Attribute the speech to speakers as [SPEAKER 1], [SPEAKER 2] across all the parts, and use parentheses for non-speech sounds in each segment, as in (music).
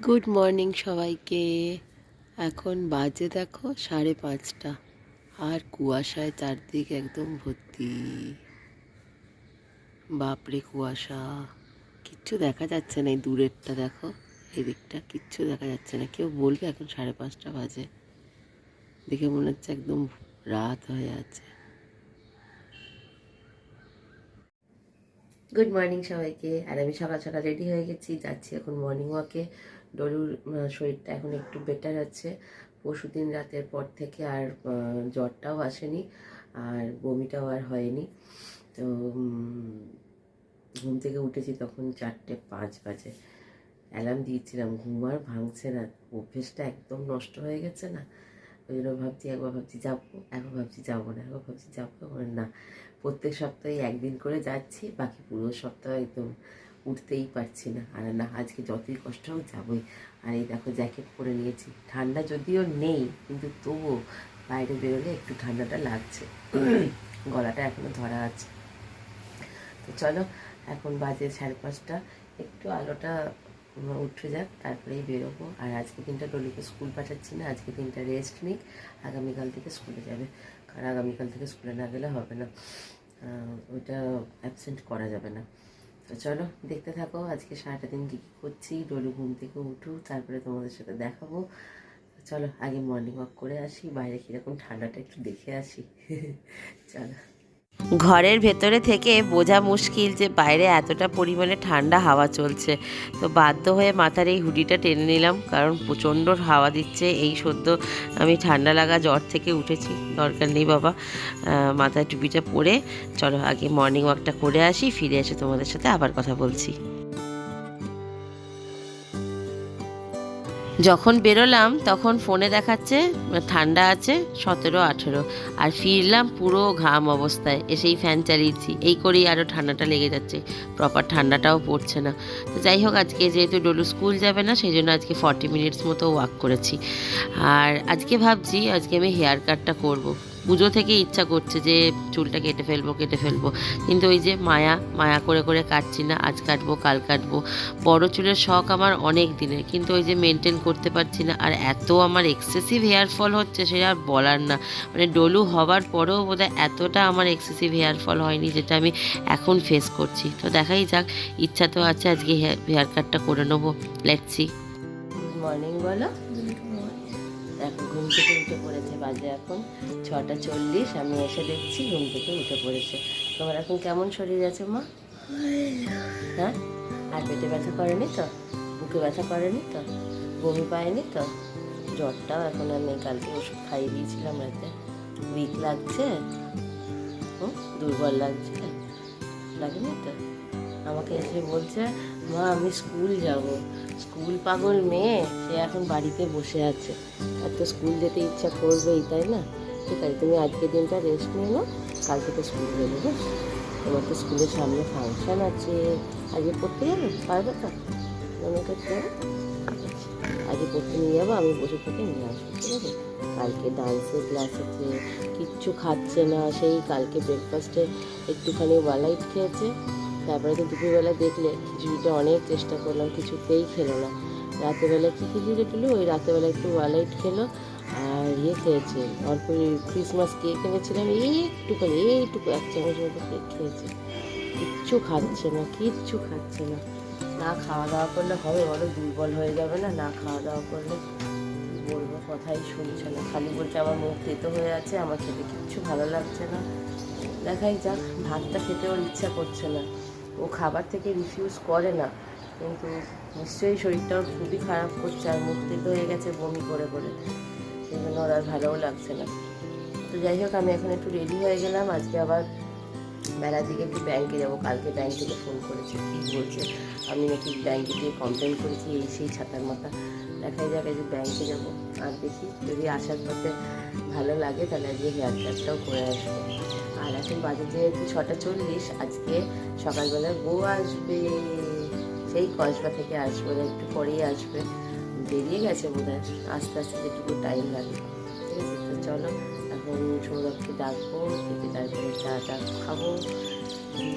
[SPEAKER 1] Good morning সবাইকে। এখন বাজে দেখো সাড়ে পাঁচটা। আর কুয়াশায় চারদিক একদম ভর্তি। বাপরে কুয়াশা। কিচ্ছু দেখা যাচ্ছে না এই দূরেরটা দেখো। এদিকটা কিচ্ছু দেখা যাচ্ছে না। কেউ বলবে এখন সাড়ে পাঁচটা বাজে। দেখে মনে হচ্ছে একদম রাত হয়ে আছে। গুড মর্নিং সবাইকে। আর আমি সকাল সকাল রেডি হয়ে গেছি। যাচ্ছি এখন মর্নিং ওয়াকে ডলুর শরীরটা এখন একটু বেটার আছে। পরশু দিন রাতের পর থেকে আর জ্বরটাও আসেনি, আর বমিটাও আর হয়নি। তো ঘুম থেকে উঠেছি তখন চারটে পাঁচ বাজে। অ্যালার্ম দিয়েছিলাম, ঘুম আর ভাঙছে না, অভ্যেসটা একদম নষ্ট হয়ে গেছে না? ওই জন্য ভাবছি, একবার ভাবছি যাব, একবার ভাবছি যাব না, একবার ভাবছি যাব না। প্রত্যেক সপ্তাহে একদিন করে যাচ্ছি, বাকি পুরো সপ্তাহ একদম উঠতেই পারছি না। আর না, আজকে যতই কষ্ট হোক যাবোই। আর এই দেখো জ্যাকেট পরে নিয়েছি। ঠান্ডা যদিও নেই, কিন্তু তবুও বাইরে বেরোলে একটু ঠান্ডাটা লাগছে। গলাটা এখনও ধরা আছে। তো চলো, এখন বাজে সাড়ে পাঁচটা। একটু আলোটা উঠে যাক, তারপরেই বেরোবো। আর আজকে দিনটা ডলিকে স্কুল পাঠাচ্ছি না, আজকে দিনটা রেস্ট নিক। আগামীকাল থেকে স্কুলে যাবে। কারণ আগামীকাল থেকে স্কুলে না গেলে হবে না। ওইটা অ্যাবসেন্ট করা যাবে না। তো চলো, দেখতে থাকো, আজকে সারাটা দিন কী কী করছি, ডলু ঘুম থেকে উঠু তারপরে তোমাদের সাথে দেখাবো। চলো, আগে মর্নিং ওয়াক করে আসি, বাইরে কীরকম ঠান্ডাটা একটু দেখে আসি। (laughs) চলো। ঘরের ভেতরে থেকে বোঝা মুশকিল যে বাইরে এতটা পরিমাণে ঠান্ডা হাওয়া চলছে। তো বাধ্য হয়ে মাথার এই হুডিটা টেনে নিলাম, কারণ প্রচণ্ড হাওয়া দিচ্ছে। এই সদ্য আমি ঠান্ডা লাগা জ্বর থেকে উঠেছি। দরকার নেই বাবা। মাথায় টুপিটা পরে চলো আগে মর্নিং ওয়াকটা করে আসি, ফিরে এসে তোমাদের সাথে আবার কথা বলছি। যখন বেরোলাম, তখন ফোনে দেখাচ্ছে, ঠান্ডা আছে সতেরো, আঠেরো। আর ফিরলাম পুরো ঘাম অবস্থায়, এসেই ফ্যান চালিয়েছি। এই করেই আরও ঠান্ডাটা লেগে যাচ্ছে। প্রপার ঠান্ডাটাও পড়ছে না। তো যাই হোক, আজকে যেহেতু ডলু স্কুল যাবে না, সেই জন্য আজকে ফর্টি মিনিটস মতো ওয়াক করেছি। আর আজকে ভাবছি, আজকে আমি হেয়ার কাটটা করব। পুজো থেকে ইচ্ছা করছে যে চুলটা কেটে ফেলব কেটে ফেলব। কিন্তু ওই যে মায়া মায়া করে করে কাটছি না, আজ কাটবো, কাল কাটবো। বড় চুলের শখ আমার অনেক দিনের, কিন্তু ওই যে মেনটেন করতে পারছি না, আর এত আমার এক্সেসিভ হেয়ার ফল হচ্ছে সেটা আর বলার না। মানে ডলু হবার পরেও বোধহয় এতটা আমার এক্সেসিভ হেয়ার ফল হয়নি যেটা আমি এখন ফেস করছি। তো দেখাই যাক, ইচ্ছা তো আছে আজকে হেয়ার কাটটা করে নেব। লেটসি গুড মর্নিং বলো। দেখো, ঘুম থেকে উঠে পড়েছে বাজে এখন ছটা চল্লিশ। আমি এসে দেখছি ঘুম থেকে উঠে পড়েছে। তোমার এখন কেমন শরীর আছে মা? হ্যাঁ? আর পেটে ব্যথা করেনি তো? বুকে ব্যথা করেনি তো? বমি পায়নি তো? জ্বরটাও এখন আমি কালকে ওষুধ খাইয়ে দিয়েছিলাম রাতে। উইক লাগছে? দুর্বল লাগছে? লাগেনি তো? আমাকে এসে বলছে, মা, আমি স্কুল যাব। স্কুল পাগল মেয়ে, সে এখন বাড়িতে বসে আছে। আর তো স্কুল যেতে ইচ্ছা করবেই, তাই না? ঠিক আছে, তুমি আজকে দিনটা রেস্ট নিয়ে নাও কাল থেকে স্কুল যাবে, বেশ। তোমার তো স্কুলের সামনে ফাংশন আছে। আজকে পড়তে যাবে? পারবে তো? মনে করতে আছে আজকে পড়তে নিয়ে যাব, আমি বসে থেকে নিয়ে আসব, ঠিক আছে? কালকে ডান্সের ক্লাস আছে, কিচ্ছু খাচ্ছে না, সেই কালকে ব্রেকফাস্টে একটুখানি ওয়ালাইট খেয়েছে। তারপরে তো দুপুরবেলা দেখলে খিচুড়িটা অনেক চেষ্টা করলাম, কিছুতেই খেলো না। রাতেরবেলা কী খিচুড়ি দিল ওই রাতেরবেলা একটু ওয়ালাইট খেলো আর ইয়ে খেয়েছে। অল্প ক্রিসমাস কেক এনেছিলাম এইটুখানি এইটুকু, এক চামচ মতো কেক খেয়েছে। কিচ্ছু খাচ্ছে না, কিচ্ছু খাচ্ছে না। না খাওয়া দাওয়া করলে হবে, বলো দুর্বল হয়ে যাবে না? না খাওয়া দাওয়া করলে বলব, কথাই শুনছে না। খালি বলছে, আমার মুখ তেতো হয়ে আছে, আমার খেতে কিচ্ছু ভালো লাগছে না। দেখাই যাক, ভাতটা খেতে ওর ইচ্ছা করছে না। ও খাবার থেকে রিফিউজ করে না। কিন্তু নিশ্চয়ই শরীরটাও খুবই খারাপ করছে আর মুখ তেতো হয়ে গেছে বমি করে করে। সেই জন্য ওর আর ভালোও লাগছে না। তো যাই হোক, আমি এখন একটু রেডি হয়ে গেলাম। আজকে আবার বেলার দিকে একটু ব্যাংকে যাব। কালকে ব্যাংক থেকে ফোন করেছে কী বলছে। আমি নাকি ব্যাংকে গিয়ে কমপ্লেন করেছি, এই সেই ছাতার মাথা। দেখাই যাক যে ব্যাংকে যাব। আর দেখি, যদি আসার পথে ভালো লাগে, তাহলে আজকে হেয়ার কাটটাও করে আসব। আর এখন বাজে যেহেতু ছটা চল্লিশ, আজকে সকালবেলায় বউ আসবে। সেই কসবা থেকে আসবে একটু পরেই আসবে। বেরিয়ে গেছে বোধ আস্তে আস্তে যেটুকু টাইম লাগে। ঠিক আছে চলো, এখন সৌরভকে ডাকবো থেকে তারপরে চা টা খাব।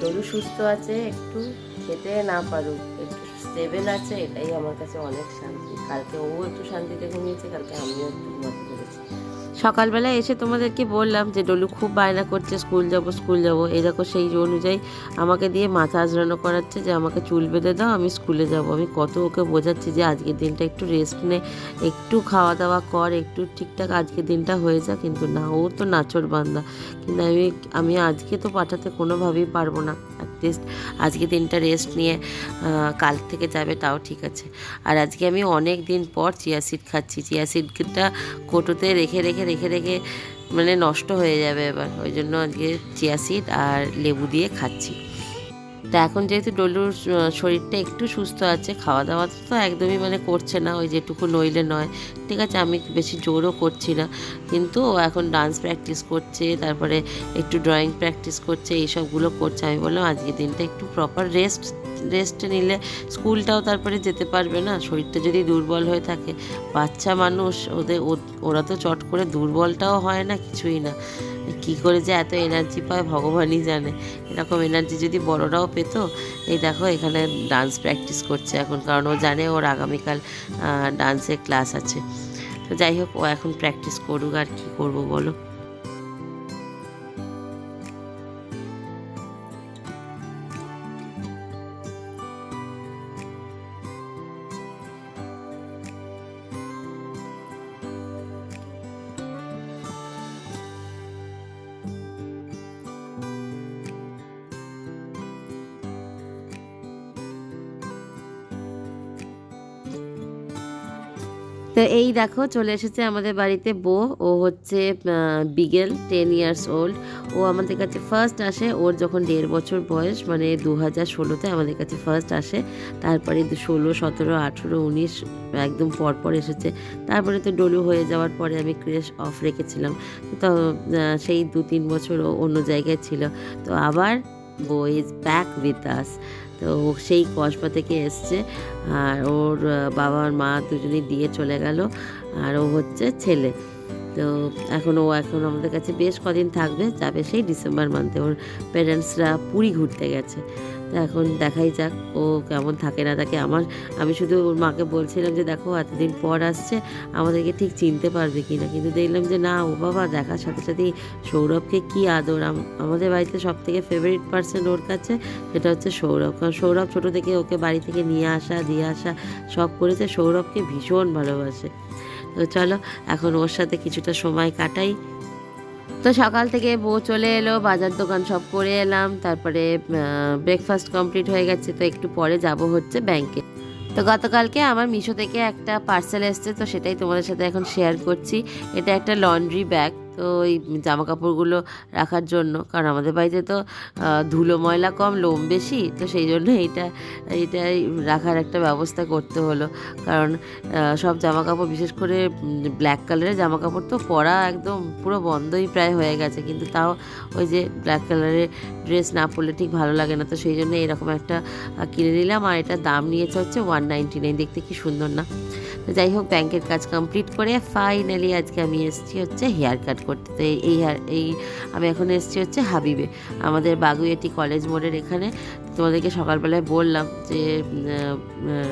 [SPEAKER 1] দলু সুস্থ আছে, একটু খেতে না পারুক, একটু স্টেবল আছে, এটাই আমার কাছে অনেক শান্তি। কালকে ও একটু শান্তিতে ঘুমিয়েছে, কালকে আমিও একটু ঘুমাতে সকালবেলা এসে তোমাদেরকে বললাম যে, ডলু, খুব বায়না করছে, স্কুল যাব স্কুল যাব। এরকম সেই অনুযায়ী আমাকে দিয়ে মাথা আজরানো করাচ্ছে যে, আমাকে চুল বেঁধে দাও, আমি স্কুলে যাব। আমি কত ওকে বোঝাচ্ছি যে, আজকের দিনটা একটু রেস্ট নে, একটু খাওয়া দাওয়া কর, একটু ঠিকঠাক আজকের দিনটা হয়ে যা কিন্তু না, ও তো নাচর বান্দা। কিন্তু আমি আমি আজকে তো পাঠাতে কোনোভাবেই পারব না। অ্যাটলিস্ট আজকে দিনটা রেস্ট নিয়ে কাল থেকে যাবে, তাও ঠিক আছে। আর আজকে আমি অনেক দিন পর চিয়া সিড খাচ্ছি। চিয়া সিডটা কোটোতে রেখে রেখে রেখে রেখে মানে নষ্ট হয়ে যাবে এবার। ওই জন্য আজকে চিয়া সিড আর লেবু দিয়ে খাচ্ছি। তা এখন যেহেতু ডলুর শরীরটা একটু সুস্থ আছে খাওয়া দাওয়া তো একদমই মানে করছে না, ওই যেটুকু নইলে নয়। ঠিক আছে, আমি বেশি জোরও করছি না, কিন্তু ও এখন ডান্স প্র্যাকটিস করছে, তারপরে একটু ড্রয়িং প্র্যাকটিস করছে, এইসবগুলো করছে। আমি বললাম, আজকের দিনটা একটু প্রপার রেস্ট রেস্ট নিলে স্কুলটাও তারপরে যেতে পারবে না। শরীরটা যদি দুর্বল হয়ে থাকে, বাচ্চা মানুষ, ওদের ওরা তো চট করে দুর্বলটাও হয় না, কিছুই না। কি করে যে এত এনার্জি পায়, ভগবানই জানে। এরকম এনার্জি যদি বড়রাও পেত, এই দেখো এখানে ডান্স প্র্যাকটিস করছে এখন, কারণ ও জানে ওর আগামীকাল ডান্সের ক্লাস আছে। তো যাই হোক, ও এখন প্র্যাকটিস করুক আর কি করব বলো। তো এই দেখো চলে এসেছে আমাদের বাড়িতে বউ। ও হচ্ছে বিগেল টেন ইয়ার্স ওল্ড ও আমাদের কাছে ফার্স্ট আসে। ওর যখন দেড় বছর বয়স মানে দু হাজার ষোলোতে আমাদের কাছে ফার্স্ট আসে। তারপরে ষোলো, সতেরো, আঠেরো, উনিশ, একদম পরপর এসেছে। তারপরে তো ডলু হয়ে যাওয়ার পরে আমি ক্রেশ অফ রেখেছিলাম। তো সেই দু তিন বছর ও অন্য জায়গায় ছিল। তো আবার বউ ইজ ব্যাক উইথ আস তো সেই কসবা থেকে এসছে। আর ওর বাবার মা দুজনেই দিয়ে চলে গেল। আর ও হচ্ছে ছেলে। তো এখন ও এখন আমাদের কাছে বেশ কদিন থাকবে। যাবে সেই ডিসেম্বর মান্থে ওর প্যারেন্টসরা পুরী ঘুরতে গেছে। এখন দেখাই যাক, ও কেমন থাকে না থাকে। আমার, আমি শুধু ওর মাকে বলছিলাম যে, দেখো, এতদিন পর আসছে, আমাদেরকে ঠিক চিনতে পারবে কি না কিন্তু দেখলাম যে, না, ও বাবা, দেখার সাথে সাথেই সৌরভকে কি আদর। আম- আমাদের বাড়িতে সব থেকে ফেভারিট পার্সন ওর কাছে সেটা হচ্ছে সৌরভ। কারণ সৌরভ ছোটো থেকে ওকে বাড়ি থেকে নিয়ে আসা, দিয়ে আসা, সব করেছে। সৌরভকে ভীষণ ভালোবাসে। তো চলো, এখন ওর সাথে কিছুটা সময় কাটাই। তো সকাল থেকে বউ চলে এলো, বাজার দোকান সব করে এলাম, তারপরে ব্রেকফাস্ট কমপ্লিট হয়ে গেছে, তো একটু পরে যাব হচ্ছে ব্যাংকে তো গতকালকে আমার মিশো থেকে একটা পার্সেল এসছে, তো সেটাই তোমাদের সাথে এখন শেয়ার করছি। এটা একটা লন্ড্রি ব্যাগ তো ওই জামা কাপড়গুলো রাখার জন্য। কারণ আমাদের বাড়িতে তো ধুলো ময়লা কম, লোম বেশি, তো সেই জন্য এইটা, এইটাই রাখার একটা ব্যবস্থা করতে হলো। কারণ সব জামা কাপড় বিশেষ করে ব্ল্যাক কালারের জামা কাপড় তো পরা একদম পুরো বন্ধই প্রায় হয়ে গেছে। কিন্তু তাও ওই যে ব্ল্যাক কালারের ড্রেস না পরলে ঠিক ভালো লাগে না। তো সেই জন্য এরকম একটা কিনে নিলাম। আর এটার দাম নিয়েছে হচ্ছে ওয়ান নাইনটি নাইন দেখতে কি সুন্দর না? তো যাই হোক, ব্যাংকের কাজ কমপ্লিট করে ফাইনালি আজকে আমি এসেছি হচ্ছে হেয়ার কাট করতে। তো এই- হেয়ার এই আমি এখন এসেছি হচ্ছে হাবিবে, আমাদের বাগুইয়াটি কলেজ মোড়ের এখানে। তোমাদেরকে সকালবেলায় বললাম যে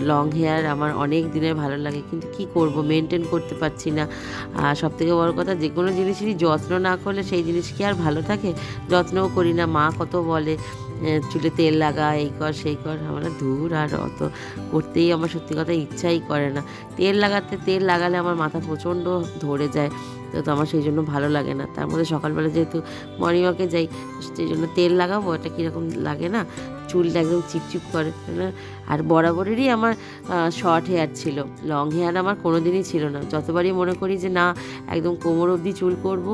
[SPEAKER 1] লং হেয়ার আমার অনেক দিনের ভালো লাগে, কিন্তু কি করব? মেনটেন করতে পারছি না। আর সব থেকে বড় কথা যে কোনো জিনিসেরই যত্ন না করলে সেই জিনিস কি আর ভালো থাকে? যত্নও করি না, মা কত বলে চুলে তেল লাগা এই কর, সেই কর, আমরা দূর আর অত করতেই আমার সত্যি কথা ইচ্ছাই করে না। তেল লাগাতে, তেল লাগালে আমার মাথা প্রচণ্ড ধরে যায়, তো আমার সেই জন্য ভালো লাগে না। তার মধ্যে সকালবেলা যেহেতু মর্নিং ওয়াকে যাই, সেই জন্য তেল লাগাবো, এটা কীরকম লাগে না? চুলটা একদম চিপচিপ করে? আর বরাবরেরই আমার শর্ট হেয়ার ছিল। লং হেয়ার আমার কোনো দিনই ছিল না। যতবারই মনে করি যে না, একদম কোমর অবধি চুল করব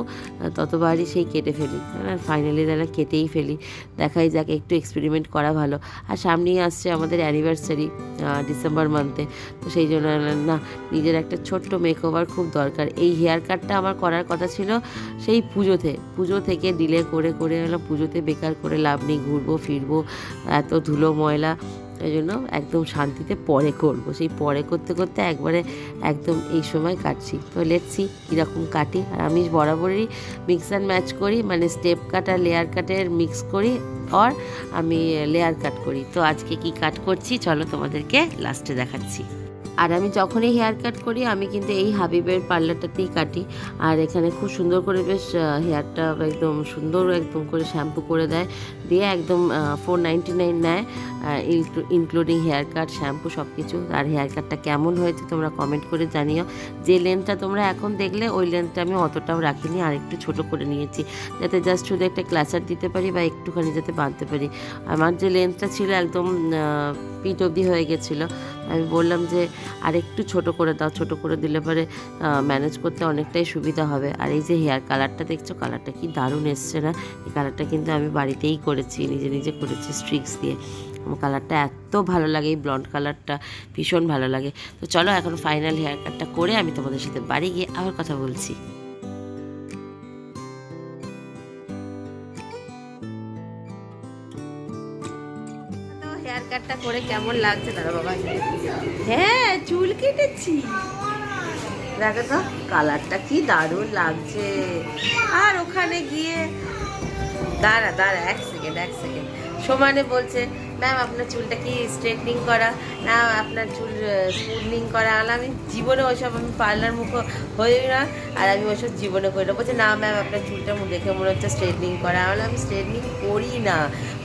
[SPEAKER 1] ততবারই সেই কেটে ফেলি। ফাইনালি তাহলে কেটেই ফেলি। দেখাই যাক, একটু এক্সপেরিমেন্ট করা ভালো। আর সামনেই আসছে আমাদের অ্যানিভার্সারি ডিসেম্বর মান্থে তো সেই জন্য না, নিজের একটা ছোট্ট মেকওভার খুব দরকার। এই হেয়ার কাটটা আমার করার কথা ছিল সেই পুজোতে। পুজো থেকে ডিলে করে করে এলাম। পুজোতে বেকার করে লাভ নেই। ঘুরবো, ফিরবো, এত ধুলো ময়লা। ওই জন্য একদম শান্তিতে পরে করব। সেই পরে করতে করতে একবারে একদম এই সময় কাটছি। তো লেটসি কীরকম কাটি। আর আমি বরাবরই মিক্স অ্যান্ড ম্যাচ করি মানে স্টেপ কাট আর লেয়ার কাটের মিক্স করি আর আমি লেয়ার কাট করি। তো আজকে কি কাট করছি? চলো তোমাদেরকে লাস্টে দেখাচ্ছি। আর আমি যখনই হেয়ার কাট করি, আমি কিন্তু এই হাবিবের পার্লারটাতেই কাটি। আর এখানে খুব সুন্দর করে বেশ হেয়ারটা একদম সুন্দর একদম করে শ্যাম্পু করে দেয়। দিয়ে একদম ফোর নাইনটি নাইন নেয় ইনক্লুডিং হেয়ার কাট শ্যাম্পু সব কিছু আর হেয়ার কাটটা কেমন হয়েছে তোমরা কমেন্ট করে জানিও। যে লেন্থটা তোমরা এখন দেখলে, ওই লেন্থটা আমি অতটাও রাখিনি, আর একটু ছোট করে নিয়েছি। যাতে জাস্ট শুধু একটা ক্লাসার দিতে পারি বা একটুখানি যাতে বাঁধতে পারি। আমার যে লেন্থটা ছিল একদম পিট অবধি হয়ে গেছিল। আমি বললাম যে আর একটু ছোট করে দাও, ছোট করে দিলে পরে ম্যানেজ করতে অনেকটাই সুবিধা হবে। আর এই যে হেয়ার কালারটা দেখছ কালারটা কি দারুণ এসছে না? এই কালারটা কিন্তু আমি বাড়িতেই করেছি, নিজে নিজে করেছি স্ট্রিক্স দিয়ে। আমার কালারটা এত ভালো লাগে, এই ব্লন্ড কালারটা ভীষণ ভালো লাগে। তো চলো এখন ফাইনাল হেয়ার কাটটা করে আমি তোমাদের সাথে বাড়ি গিয়ে আবার কথা বলছি। করে কেমন লাগছে দাদা বাবা? হ্যাঁ চুল কেটেছি। দেখো তো, কালারটা কি দারুণ লাগছে। আর ওখানে গিয়ে, দাঁড়া দাঁড়া, এক সেকেন্ড এক সেকেন্ড সমানে বলছে ম্যাম আপনার চুলটা কি স্ট্রেটনিং করা? না, আপনার চুল স্মুথনিং করা? আর আমি জীবনে ওইসব, আমি পার্লার মুখ হই না, আর আমি ওইসব জীবনে করি না। বলছে, না ম্যাম আপনার চুলটা দেখে মনে হচ্ছে স্ট্রেটনিং করা। আর আমি স্ট্রেটনিং করি না।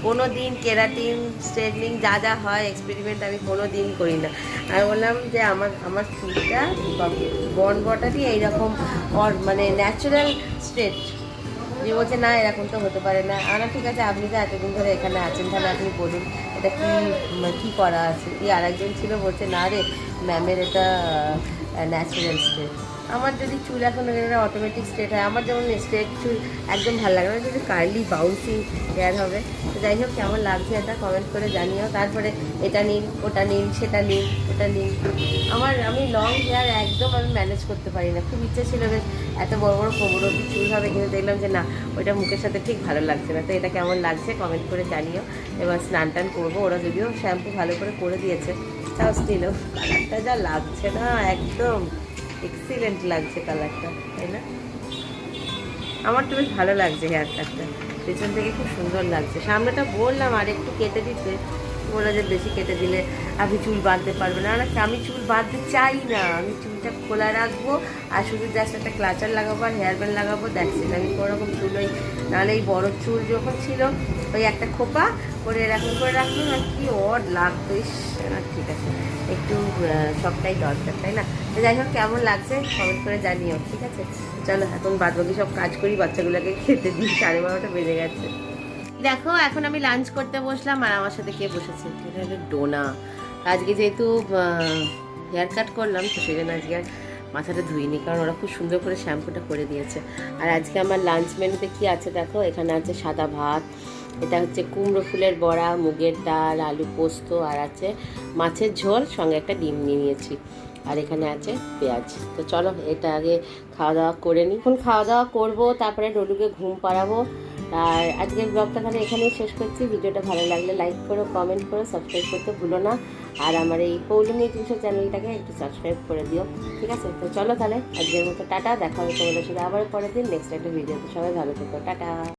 [SPEAKER 1] কোনো দিন কেরাটিন স্ট্রেটনিং যা যা হয় এক্সপেরিমেন্ট আমি কোনো দিন করি না। আমি বললাম যে আমার আমার চুলটা বন বটারই এইরকম মানে ন্যাচারাল স্ট্রেট যে বলছে, না, এরকম তো হতে পারে না। আর ঠিক আছে, আপনি তো এতদিন ধরে এখানে আছেন, তাহলে আপনি বলুন, এটা কি কী করা আছে? দিয়ে আরেকজন ছিল, বলছে, না রে ম্যামের এটা ন্যাচারাল স্টেট আমার যদি চুল এখন অটোমেটিক স্ট্রেট হয়, আমার যেমন স্ট্রেট চুল একদম ভালো লাগে না যদি কার্লি বাউন্সিং হেয়ার হবে, তো যাই হোক, কেমন লাগছে এটা কমেন্ট করে জানিও। তারপরে এটা নিন, ওটা নিন, সেটা নিন, ওটা নিন। আমার, আমি লং হেয়ার একদম আমি ম্যানেজ করতে পারি না। খুব ইচ্ছে ছিল বেশ এত বড় বড় কোমর অব্দি চুল হবে কিন্তু দেখলাম যে না, ওইটা মুখের সাথে ঠিক ভালো লাগছে না। তো এটা কেমন লাগছে কমেন্ট করে জানিও। এবার স্নান টান করব। ওরা যদিও শ্যাম্পু ভালো করে করে দিয়েছে, তাও স্টিলও কালারটা যা লাগছে না, একদম। এক্সিলেন্ট লাগছে কালারটা তাই না? আমার তো বেশ ভালো লাগছে হেয়ার কাটটা পেছন থেকে খুব সুন্দর লাগছে। সামনেটা বললাম, আর একটু কেটে দিতে। বলল যে বেশি কেটে দিলে আপনি চুল বাঁধতে পারবেন না। না আমি চুল বাঁধতে চাই না। আমি চুলটা খোলা রাখব আর শুধু জাস্ট একটা ক্লাচার লাগাবো আর হেয়ার ব্যান্ড লাগাবো দেখছি আমি কোনো রকম চুল ওই, নাহলে এই বড়ো চুল যখন ছিল, ওই একটা খোপা করে এরকম করে রাখলাম, আর কি অড লাগতো, ইস ঠিক আছে। একটু সবটাই দরকার, তাই না? যাই হোক, কেমন লাগছে? কমেন্ট করে জানিও, ঠিক আছে? চলো, এখন বাদ বাকি সব কাজ করি, বাচ্চাগুলোকে খেতে দিই, সাড়ে বারোটা বেজে গেছে। দেখো, এখন আমি লাঞ্চ করতে বসলাম, আর আমার সাথে কে বসেছে? হলো ডোনা। আজকে যেহেতু হেয়ার কাট করলাম, তো সেই জন্য আজকে আর মাথাটা ধুইনি, কারণ ওরা খুব সুন্দর করে শ্যাম্পুটা করে দিয়েছে। আর আজকে আমার লাঞ্চ মেনুতে কি আছে দেখো? এখানে আছে সাদা ভাত এটা হচ্ছে কুমড়ো ফুলের বড়া, মুগের ডাল, আলু পোস্ত আর আছে মাছের ঝোল, সঙ্গে একটা ডিম নিয়ে নিয়েছি। আর এখানে আছে পেঁয়াজ। তো চলো, এটা আগে খাওয়া দাওয়া করে নিই। এখন খাওয়া দাওয়া করব, তারপরে ডলুকে ঘুম পাড়াবো। আর আজকের ব্লগটা তাহলে এখানেই শেষ করছি। ভিডিওটা ভালো লাগলে লাইক করো কমেন্ট করো সাবস্ক্রাইব করতে ভুলো না। আর আমার এই পৌলমী টিউশন চ্যানেলটাকে একটু সাবস্ক্রাইব করে দিও, ঠিক আছে? তো চলো তাহলে, আজকের মতো টাটা। দেখা হবে তোমাদের সাথে আবার পরের দিন নেক্সট একটা ভিডিওতে সবাই ভালো থেকো। টাটা।